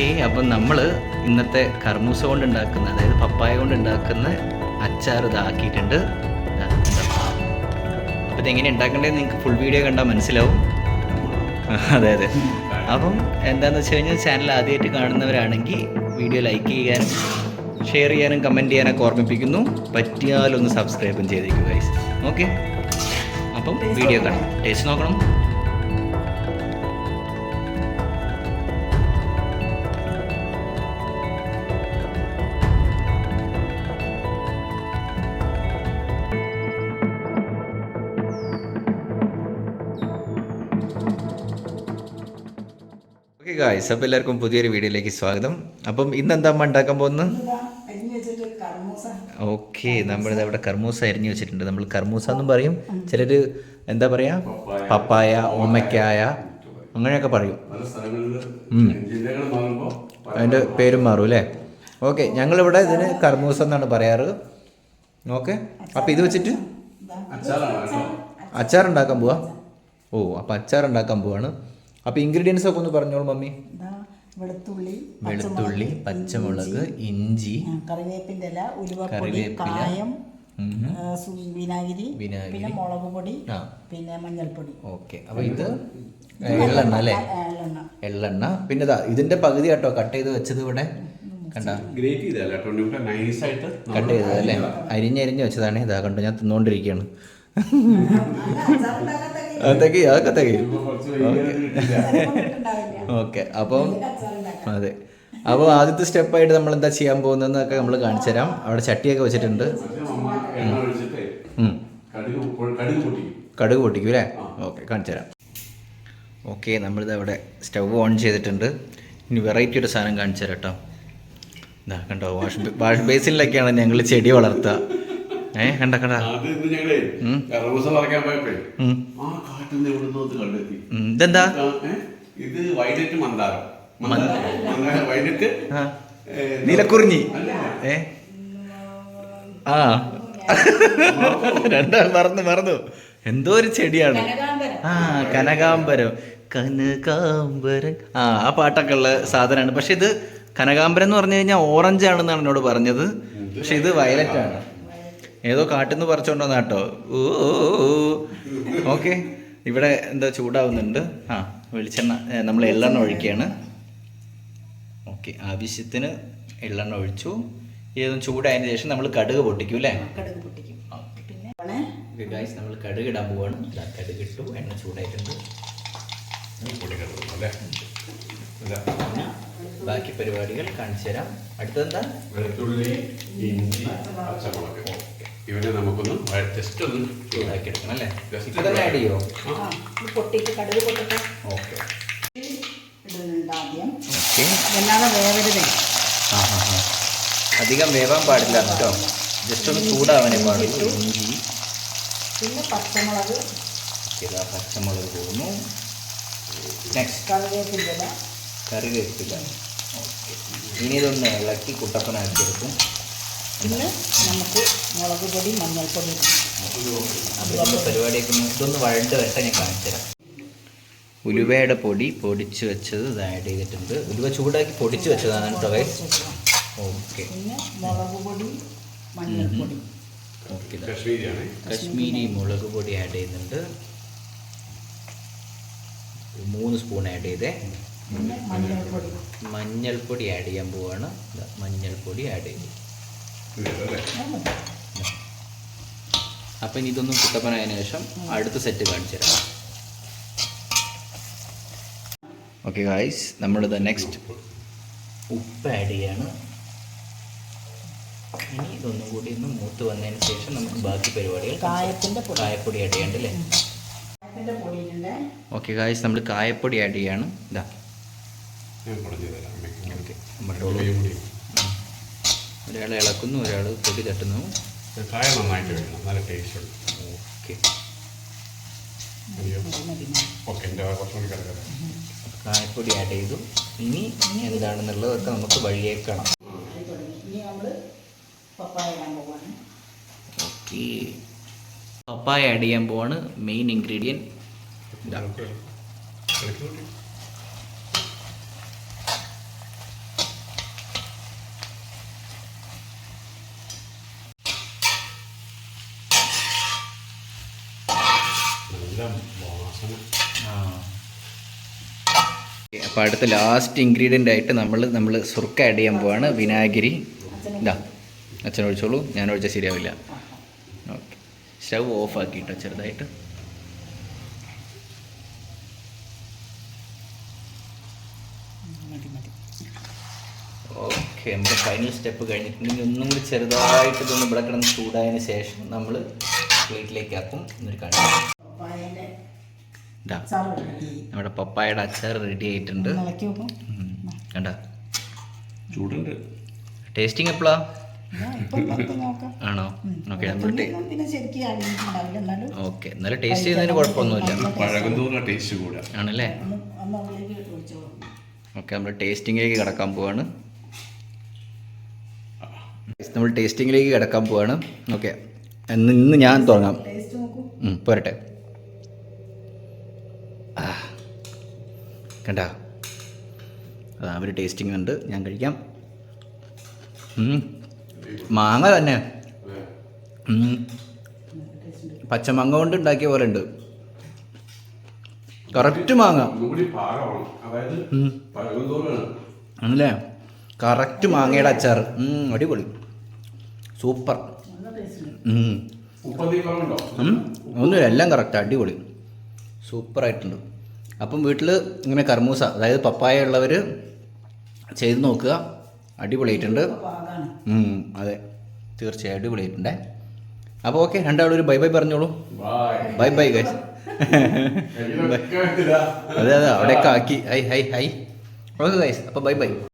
Okay അപ്പം നമ്മൾ ഇന്നത്തെ കർമൂസ കൊണ്ട് ഉണ്ടാക്കുന്ന അതായത് പപ്പായ കൊണ്ട് ഉണ്ടാക്കുന്ന അച്ചാർ ഇതാക്കിയിട്ടുണ്ട് അപ്പം ഇതെങ്ങനെ ഉണ്ടാക്കേണ്ടത് നിങ്ങൾക്ക് ഫുൾ വീഡിയോ കണ്ടാൽ മനസ്സിലാവും. അതെ അതെ. അപ്പം എന്താണെന്ന് വെച്ച് കഴിഞ്ഞാൽ ചാനൽ ആദ്യമായിട്ട് കാണുന്നവരാണെങ്കിൽ വീഡിയോ ലൈക്ക് ചെയ്യാനും ഷെയർ ചെയ്യാനും കമന്റ് ചെയ്യാനൊക്കെ ഓർമ്മിപ്പിക്കുന്നു. പറ്റിയാലൊന്ന് സബ്സ്ക്രൈബും ചെയ്തേക്കും ഗൈസ് ഓക്കെ അപ്പം വീഡിയോ കാണാം. ടേസ്റ്റ് നോക്കണം. ഗായ്സ് അപ്പോൾ എല്ലാവർക്കും പുതിയൊരു വീഡിയോയിലേക്ക് സ്വാഗതം. അപ്പം ഇന്ന് എന്താ അമ്മ ഉണ്ടാക്കാൻ പോകുന്നത്? ഓക്കെ നമ്മളിത് അവിടെ കർമൂസ അരിഞ്ഞു വെച്ചിട്ടുണ്ട്. നമ്മൾ കർമൂസ എന്നും പറയും. ചിലർ എന്താ പറയാ? പപ്പായ ഓമയ്ക്കായ അങ്ങനെയൊക്കെ പറയും. അതിന്റെ പേരും മാറും അല്ലേ? ഓക്കെ ഞങ്ങളിവിടെ ഇതിന് കർമൂസ എന്നാണ് പറയാറ്. ഓക്കെ അപ്പോൾ ഇത് വെച്ചിട്ട്? അച്ചാറുണ്ടാക്കാൻ അച്ചാർ ഉണ്ടാക്കാൻ പോവാ? ഓ അപ്പോൾ അച്ചാർ ഉണ്ടാക്കാൻ പോവാണ്. അപ്പോൾ ഇൻഗ്രീഡിയൻസ് ഒക്കെ ഒന്ന് പറഞ്ഞോളൂ മമ്മി. വെളുത്തുള്ളി വെളുത്തുള്ളി പച്ചമുളക് ഇഞ്ചി കറിവേപ്പിന്റെ കറിവേപ്പിന്റെ ഇല ഉലുവപ്പൊടി കറിവേപ്പില. കായം വിനാഗിരി വിനാഗിരി. പിന്നെ മുളക് പൊടി പിന്നെ മഞ്ഞൾപ്പൊടി. ഓക്കെ. അപ്പോൾ ഇത് എള്ളെണ്ണ അല്ലേ? എള്ളെണ്ണ. എള്ളെണ്ണ. പിന്നെ ഇതാ ഇതിന്റെ പകുതി കേട്ടോ കട്ട് ചെയ്ത് വെച്ചത് ഇവിടെ. കണ്ട? ഗ്രേറ്റ് ചെയ്തല്ല കേട്ടോ ഉണ്ണിക്കുട്ടൻ നൈസായിട്ട് കട്ട് ചെയ്തല്ലേ അല്ലേ അരിഞ്ഞരിഞ്ഞ് വെച്ചതാണ്. ഇതാ കണ്ടു ഞാൻ തിന്നുകൊണ്ടിരിക്കുകയാണ് അതൊക്കെ അതൊക്കെ തികയും ഓക്കെ അപ്പം അതെ. അപ്പോൾ ആദ്യത്തെ സ്റ്റെപ്പായിട്ട് നമ്മൾ എന്താ ചെയ്യാൻ പോകുന്നതെന്നൊക്കെ നമ്മൾ കാണിച്ചു തരാം. അവിടെ ചട്ടിയൊക്കെ വെച്ചിട്ടുണ്ട്. കടുക് പൊട്ടിക്കും അല്ലേ? ഓക്കെ കാണിച്ചു തരാം. ഓക്കെ നമ്മളിത് അവിടെ സ്റ്റവ് ഓൺ ചെയ്തിട്ടുണ്ട്. ഇനി വെറൈറ്റി ഒരു സാധനം കാണിച്ചു തരാം കേട്ടോ. ഇതാ കണ്ടോ വാഷ് വാഷ് ബേസിനിലൊക്കെയാണ് ഞങ്ങൾ ചെടി വളർത്തുക. ഏ കണ്ട കണ്ട. ഇതെന്താ? ഇത് വൈലറ്റ് മന്ദാരം. വൈലറ്റ് നീലക്കുറിഞ്ഞി. അല്ല. ഏ? ആ. രണ്ടാൾ മറന്നു മറന്നു. എന്തോ ഒരു ചെടിയാണ്. ആ കനകാംബരം. കനകാംബരം. ആ ആ പാട്ടൊക്കെ ഉള്ള സാധനമാണ്. പക്ഷെ ഇത് കനകാംബരം എന്ന് പറഞ്ഞു കഴിഞ്ഞാൽ ഓറഞ്ച് ആണെന്നാണ് എന്നോട് പറഞ്ഞത്. പക്ഷെ ഇത് വയലറ്റ് ആണ് ഏതോ കാട്ടിൽ നിന്ന് പറിച്ചോണ്ടോന്ന കേട്ടോ. ഓക്കെ. ഇവിടെ എന്താ ചൂടാവുന്നുണ്ട്. ആ വെളിച്ചെണ്ണ നമ്മൾ എള്ളെണ്ണ ഒഴിക്കുകയാണ്. ഓക്കെ ആവശ്യത്തിന് എള്ളെണ്ണ ഒഴിച്ചു. ഏതും ചൂടായതിനു ശേഷം നമ്മൾ കടുക് പൊട്ടിക്കും അല്ലേ? ഗായ്സ് നമ്മൾ കടുക് ഇടാൻ പോവാണ്. കടുക് ഇട്ടു. എണ്ണ ചൂടായിട്ടുണ്ട്. ബാക്കി പരിപാടികൾ കാണിച്ചു തരാം. അടുത്തെന്താ വെളുത്തുള്ളി ഇഞ്ചി പച്ചമുളക്. ഇവനെ നമുക്കൊന്ന് ജസ്റ്റ് ഒന്ന് ചൂടാക്കി എടുക്കണം അല്ലേ? Just ഇപ്പൊ തന്നെ ആഡ് ചെയ്യോ? പൊട്ടിക്ക് കടുക് പൊട്ടിട്ട്. ഓക്കെ. ഇടുന്നുണ്ട് ആദ്യം. വല്ലാതെ വേവരുതേ. അധികം വേവാൻ പാടില്ല കേട്ടോ. ജസ്റ്റ് ഒന്ന് ചൂടാവാനേ പാടുള്ളൂ. ഇഞ്ചി. പിന്നെ പച്ചമുളക്. ഇതാ പച്ചമുളക് പോകുന്നു. നെക്സ്റ്റ് കറിവേപ്പില്ല ഇല. കറിവേപ്പില. ഓക്കെ. ഇനി ഇതൊന്ന് ഇളക്കി കുട്ടപ്പനാക്കി പിന്നെ നമുക്ക് മുളക് പൊടി മഞ്ഞൾപ്പൊടി. പരിപാടിയൊക്കെ ഇതൊന്ന് വഴണ്ട് വരട്ടെ ഞാൻ കാണിച്ചുതരാം ഉലുവയുടെ പൊടി പൊടിച്ച് വെച്ചത് ഇത് ആഡ് ചെയ്തിട്ടുണ്ട്. ഉലുവ ചൂടാക്കി പൊടിച്ച് വെച്ചതാണ് കേട്ടോ guys. ഓക്കെ പിന്നെ മുളക് പൊടി മഞ്ഞൾപ്പൊടി. ഓക്കെ കശ്മീരിയാണ്. കശ്മീരി മുളക് പൊടി ആഡ് ചെയ്യുന്നുണ്ട്. മൂന്ന് സ്പൂൺ ആഡ് ചെയ്തേ. പിന്നെ മഞ്ഞൾപ്പൊടി. മഞ്ഞൾപ്പൊടി ആഡ് ചെയ്യാൻ പോവാണ്. മഞ്ഞൾപ്പൊടി ആഡ് ചെയ്തു. അപ്പം ഇനി ഇതൊന്നും കുട്ടപ്പനായതിനു ശേഷം അടുത്ത സെറ്റ് കാണിച്ചു തരാം. ഓക്കെ ഗായ്സ് നമ്മളിത് നെക്സ്റ്റ് ഉപ്പ് ആഡ് ചെയ്യാണ്. ഇനി ഇതൊന്നും കൂടി ഒന്ന് മൂത്ത് വന്നതിന് ശേഷം നമുക്ക് ബാക്കി പരിപാടികൾ കായത്തിന്റെ പൊടി. കായപ്പൊടി ആഡ് ചെയ്യണ്ട് അല്ലേ? ഓക്കെ ഗായ്സ് നമ്മൾ കായപ്പൊടി ആഡ് ചെയ്യാണ്. ഇതാ. ഓക്കെ നമ്മുടെ. ഒരാൾ ഇളക്കുന്നു ഒരാൾ പൊടി തട്ടുന്നു. കായ നന്നായിട്ട് വേണം നല്ല ടേസ്റ്റ് ഉണ്ട് ഓക്കെ. അയ്യോ. ഓക്കെ എന്റെ കുറച്ചും കിടക്കാം കായപ്പൊടി ആഡ് ചെയ്തു. ഇനി ഇനി എന്താണെന്നുള്ളതൊക്കെ നമുക്ക് വഴിയേക്കണം കാണാം ഇനി നമ്മൾ പപ്പായ ഇടാൻ പോവാണ്. ഓക്കെ. പപ്പായ ആഡ് ചെയ്യാൻ പോവാണ്. മെയിൻ ഇൻഗ്രീഡിയന്റ് ഇളക്കി കൂട്ടി. നല്ല വാസന അപ്പോൾ അടുത്ത ലാസ്റ്റ് ഇൻഗ്രീഡിയന്റ് ആയിട്ട് നമ്മൾ നമ്മൾ സുർക്ക ആഡ് ചെയ്യാൻ പോവാണ്. വിനാഗിരി. ഇതാ അച്ഛൻ ഒഴിച്ചോളൂ. ഞാൻ ഒഴിച്ചാൽ ശരിയാവില്ല. ഓക്കെ. സ്റ്റൗ ഓഫ് ആക്കിയിട്ടോ ചെറുതായിട്ട്. ഓക്കെ നമ്മുടെ ഫൈനൽ സ്റ്റെപ്പ് കഴിഞ്ഞിട്ടുണ്ടെങ്കിൽ ഒന്നും കൂടി ചെറുതായിട്ട് ഇതൊന്ന് ഇവിടെ കിടന്ന് ചൂടായതിന് ശേഷം നമ്മൾ പ്ലേറ്റിലേക്ക് ആക്കും. എന്നൊരു കാണിക്കും പപ്പായന്റെ ഇതാ അച്ചാർ റെഡി നമ്മുടെ പപ്പായയുടെ അച്ചാർ റെഡി ആയിട്ടുണ്ട്. കണ്ട? ചൂടുണ്ട്. ടേസ്റ്റിംഗ് എപ്പോഴാ ആണോ. ഓക്കെ ഓക്കെ എന്നാലും ടേസ്റ്റ് ചെയ്യുന്നതിന് കുഴപ്പമൊന്നുമില്ല. ആണല്ലേ? ഓക്കെ നമ്മൾ ടേസ്റ്റിങ്ങിലേക്ക് കിടക്കാൻ പോവാണ്. നമ്മൾ ടേസ്റ്റിങ്ങിലേക്ക് കിടക്കാൻ പോവാണ്. ഓക്കെ ഇന്ന് ഞാൻ തുടങ്ങാം. ടേസ്റ്റ് നോക്കൂ. ഉം, പോരട്ടെ. കണ്ട. അതാ അവർ ടേസ്റ്റിംഗ് ഉണ്ട്. ഞാൻ കഴിക്കാം. മാങ്ങ തന്നെ. പച്ചമാങ്ങ കൊണ്ട് ഉണ്ടാക്കിയ പോലെ ഉണ്ട്. കറക്റ്റ് മാങ്ങ. ആണല്ലേ? കറക്റ്റ് മാങ്ങയുടെ അച്ചാർ. അടിപൊളി. സൂപ്പർ. ഒന്നുമില്ല എല്ലാം കറക്റ്റ്. അടിപൊളി. സൂപ്പറായിട്ടുണ്ട്. അപ്പം വീട്ടിൽ ഇങ്ങനെ കർമൂസ അതായത് പപ്പായ ഉള്ളവർ ചെയ്ത് നോക്കുക. അടിപൊളിയായിട്ടുണ്ട്. അതെ. തീർച്ചയായും അടിപൊളിയായിട്ടുണ്ടേ. അപ്പോൾ ഓക്കെ രണ്ടാളും ഒരു ബൈ ബൈ പറഞ്ഞോളൂ. Bye bye guys. അതെ അതെ അവിടെയൊക്കെ ആക്കി. Hi hi hi. Okay guys അപ്പോൾ ബൈ ബൈ.